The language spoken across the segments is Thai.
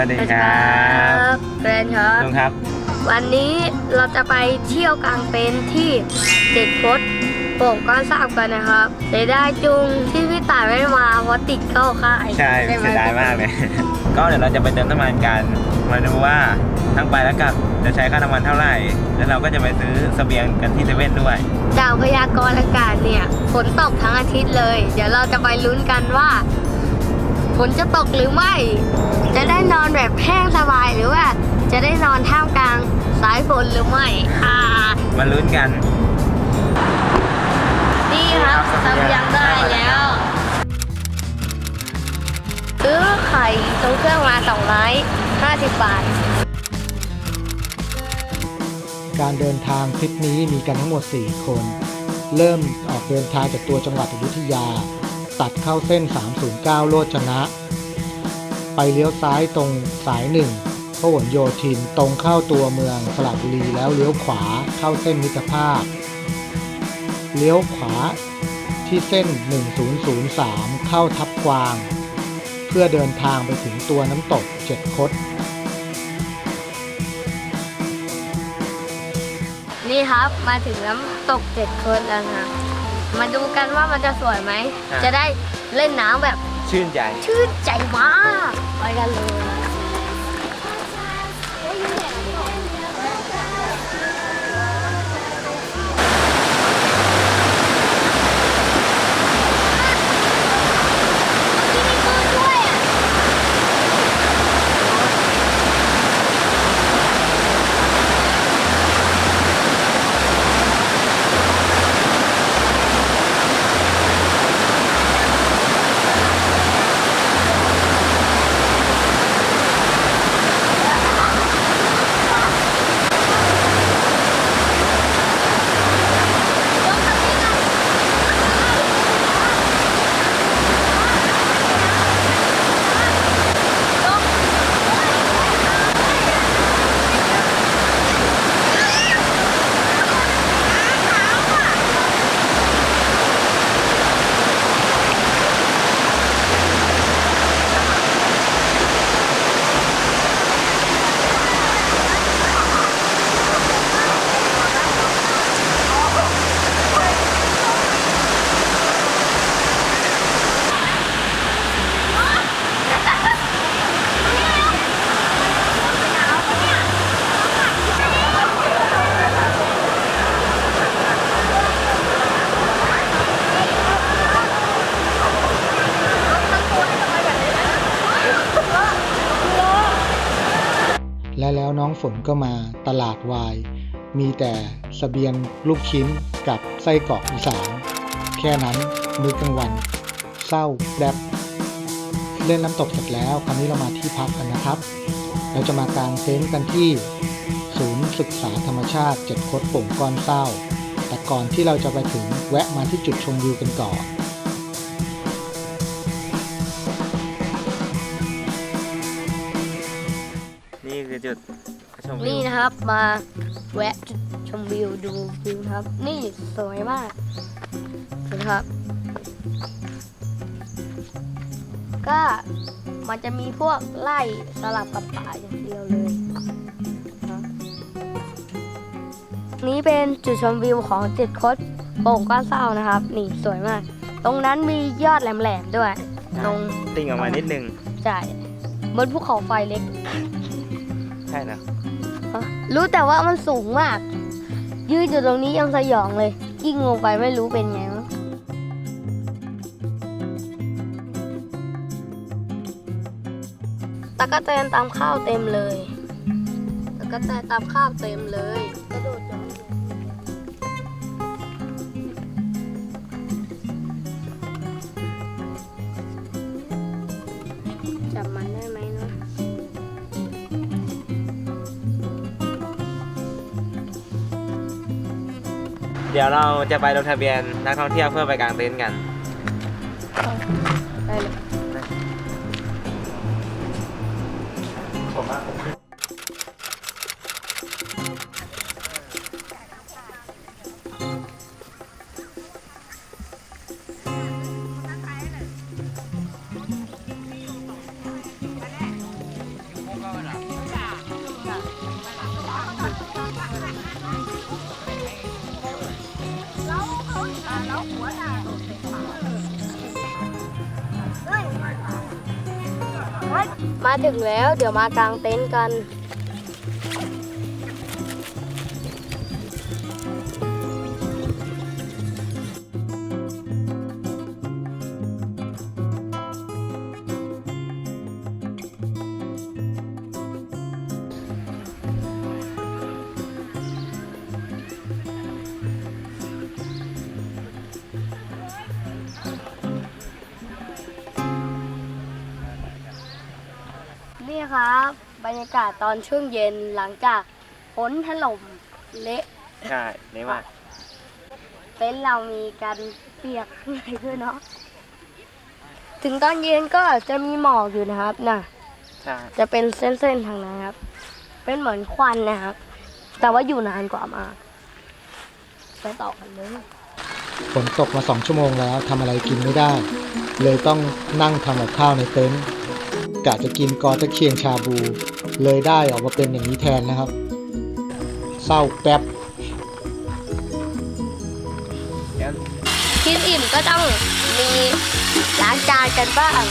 สวัสดีครับเรนครับลุงครับ วันนี้เราจะไปเที่ยวกลางเต็นท์ที่เจ็ดคดโป่งก้อนสามกันนะครับเสียดายจุงที่พี่ต่ายไม่มาเพราะติดเข้าค่ายใช่ไหเสียดายมากเลย ก็เดี๋ยวเราจะไปเติมน้ำมันกัน มาดูว่าทั้งไปและกลับจะใช้ค่าน้ำมันเท่าไหร่ แล้วเราก็จะไปซื้อเสบียงกันที่เซเว่นด้วยจากพยากรณ์อากาศเนี่ยฝนตกทั้งอาทิตย์เลย เดี๋ยวเราจะไปลุ้นกันว่า ฝนจะตกหรือไม่ จะได้นอนแบบแห้งสบายหรือว่า จะได้นอนท่ามกลางสายฝนหรือไม่อ่ามาลุ้นกัน นี่ครับเสบียงได้แล้วซื้อไข่ตรงเครื่องมา2ไม้50บาท การเดินทางทริปนี้มีกันทั้งหมด 4 คน เริ่มออกเดินทางจากตัวจังหวัดอยุธยา ตัดเข้าเส้น 309 โลจนะ ไปเลี้ยวซ้ายตรงสายหนึ่งพหลโยธินตรงเข้าตัวเมืองสระบุรีแล้วเลี้ยวขวาเข้าเส้นมิตรภาพ เลี้ยวขวาที่เส้น 1003 เข้าทับกวาง เพื่อเดินทางไปถึงตัวน้ำตกเจ็ดคดนี่ครับมาถึงน้ำตกเจ็ดคนแล้วนะ มาดูกันว่ามันจะสวยไหมครับจะได้เล่นน้ำแบบชื่นใจ ชื่นใจมาก ไปกันเลย และแล้วน้อง ฝนก็มาตลาดวาย มีแต่สเสบียงลูกชิ้นกับไส้กรอกอีสานแค่นั้นมื้อกลางวัน เศร้าแรบเล่นน้ำตกเสร็จแล้ว คราวนี้เรามาที่พักกันนะครับ เราจะมากางเต็นท์กันที่ศูนย์ศึกษาธรรมชาติเจ็ดคดป่งก้อนเศร้า แต่ก่อนที่เราจะไปถึงแวะมาที่จุดชมวิวกันก่อน นี่นะครับ มาแวะจุดชมวิวดูวิวครับ นี่สวยมากนะครับ ก็มันจะมีพวกไล่สลับกับป่าอย่างเดียวเลยนะครับนี้เป็นจุดชมวิวของเจ็ดคดโป่งก้อนเศร้านะครับ นี่สวยมาก ตรงนั้นมียอดแหลมๆด้วยตรงติ่งออกมานิดนึงใช่บนภูเขาไฟเล็ก ใช่นะ รู้แต่ว่ามันสูงมาก ยืนอยู่ตรงนี้ยังสยองเลยยิ่งลงไปไม่รู้เป็นไงมั้งตะกะแตนตามข้าวเต็มเลยตะกะแตนตามข้าวเต็มเลย เดี๋ยวเราจะไปลงทะเบียนนักท่องเที่ยวเพื่อไปกางเต็นท์กัน มาถึงแล้ว เดี๋ยวมากางเต็นท์กัน นี่ครับ บรรยากาศตอนช่วงเย็นหลังจากฝนถล่มเละใช่นี่ว่าเต็นท์เรามีกันเปียกข้างในด้วยเนาะถึงตอนเย็นก็จะมีหมอกอยู่นะครับน่ะใช่จะเป็นเส้นๆทางนั้นครับ เป็นเหมือนควันนะครับ แต่ว่าอยู่นานกว่ามาไปต่อกันเลยฝนตกมาสองชั่วโมงแล้วทำอะไรกินไม่ได้ เลยต้องนั่งทำกับข้าวในเต็นท์ กะจะกินกอตะเคียงชาบู เลยได้ออกมาเป็นอย่างนี้แทนนะครับ เศร้าแป๊บ กินอิ่มก็ต้องมีล้างจานกันบ้าง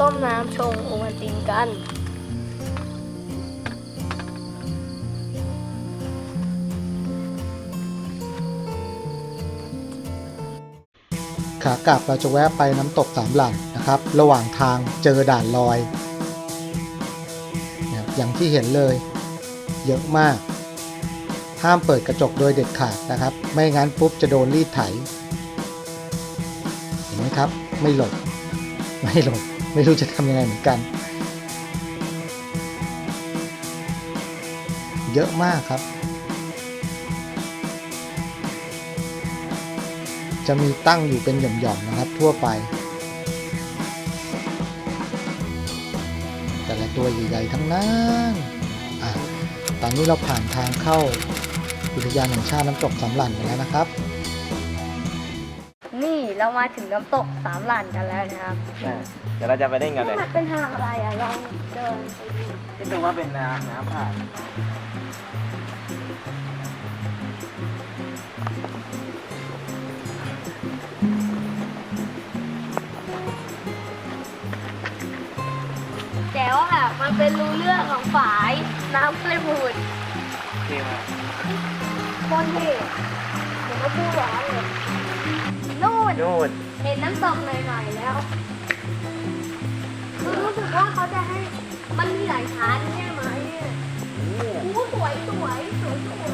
ต้มน้ำชงโอวัลตินกัน ขากลับเราจะแวะไปน้ำตกสามหลันนะครับ ระหว่างทางเจอด่านลอยเนี่ยอย่างที่เห็นเลย เยอะมาก ห้ามเปิดกระจกโดยเด็ดขาดนะครับ ไม่งั้นปุ๊บจะโดนรีดไถ เห็นไหมครับ ไม่หลบไม่หลบ ไม่รู้จะทำยังไงเหมือนกัน เยอะมากครับ จะมีตั้งอยู่เป็นหย่อมๆนะครับทั่วไป แต่ละตัวใหญ่ๆทั้งนั้นอะตอนนี้เราผ่านทางเข้าอุทยานแห่งชาติน้ำตกสำหลันกันแล้วนะครับ เรามาถึงน้ำตกสามหลันกันแล้วนะครับใช่เดี๋ยวเราจะไปเล่นกันเลย มันเป็นทางอะไรอะลองเดินไปดูที่ดูว่าเป็นน้ำน้ำผ่านแต่ว่ามันเป็นรูเรื่องของฝาย น้ำเลยพูดที่มาคนเห็นผมก็พูดร้อนเลย นู่นนู่นเห็นน้ำตกหน่อยๆแล้วคือรู้สึกว่าเขาจะให้มันมีหลายชั้นใช่ไหมเนี่ยโอ้โหสวยสวยสวยสวย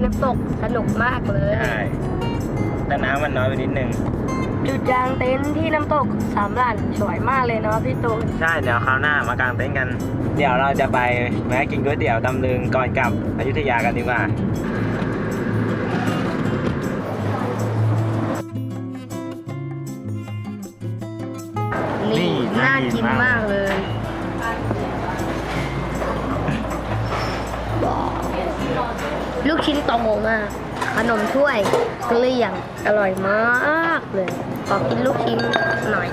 นน้ำตกสนุกมากเลย ใช่แต่น้ำมันน้อยไปนิดนึง จุดกลางเต็นท์ที่น้ำตกสามหลั่นสวยมากเลยเนาะพี่ตูน ใช่ เดี๋ยวคราวหน้ามากางเต็นท์กัน เดี๋ยวเราจะไปแวะกินก๋วยเตี๋ยวตำลึงก่อนกลับอยุธยากันดีกว่านี่นี่น่าน่ากิกินนมากมากเลย ลูกชิ้นโตมากขนมถ้วยเกลี้ยงอร่อยมากเลยขอกินลูกชิ้นหน่อย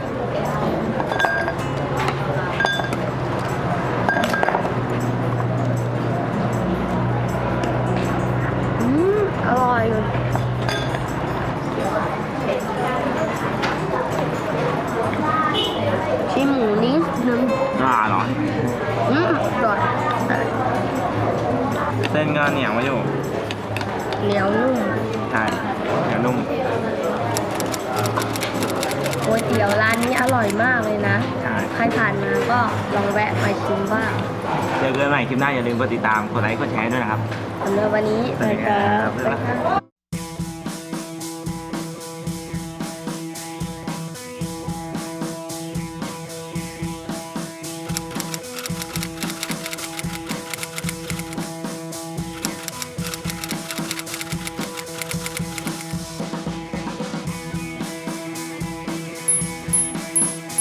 อืมอร่อยชิมหมูนิดนึงอ่าหรออืมอร่อย เส้นก็เหนียวมาอยู่ เหนียวนุ่มใช่เหนียวนุ่มก๋วยเตี๋ยวร้านนี้อร่อยมากเลยนะ ใช่ใครผ่านมาก็ลองแวะไปชิมบ้างเจอกันใหม่คลิปหน้าอย่าลืมกดติดตามกดไลค์กดแชร์ด้วยนะครับสำหรับวันนี้สวัสดีครับไปครับ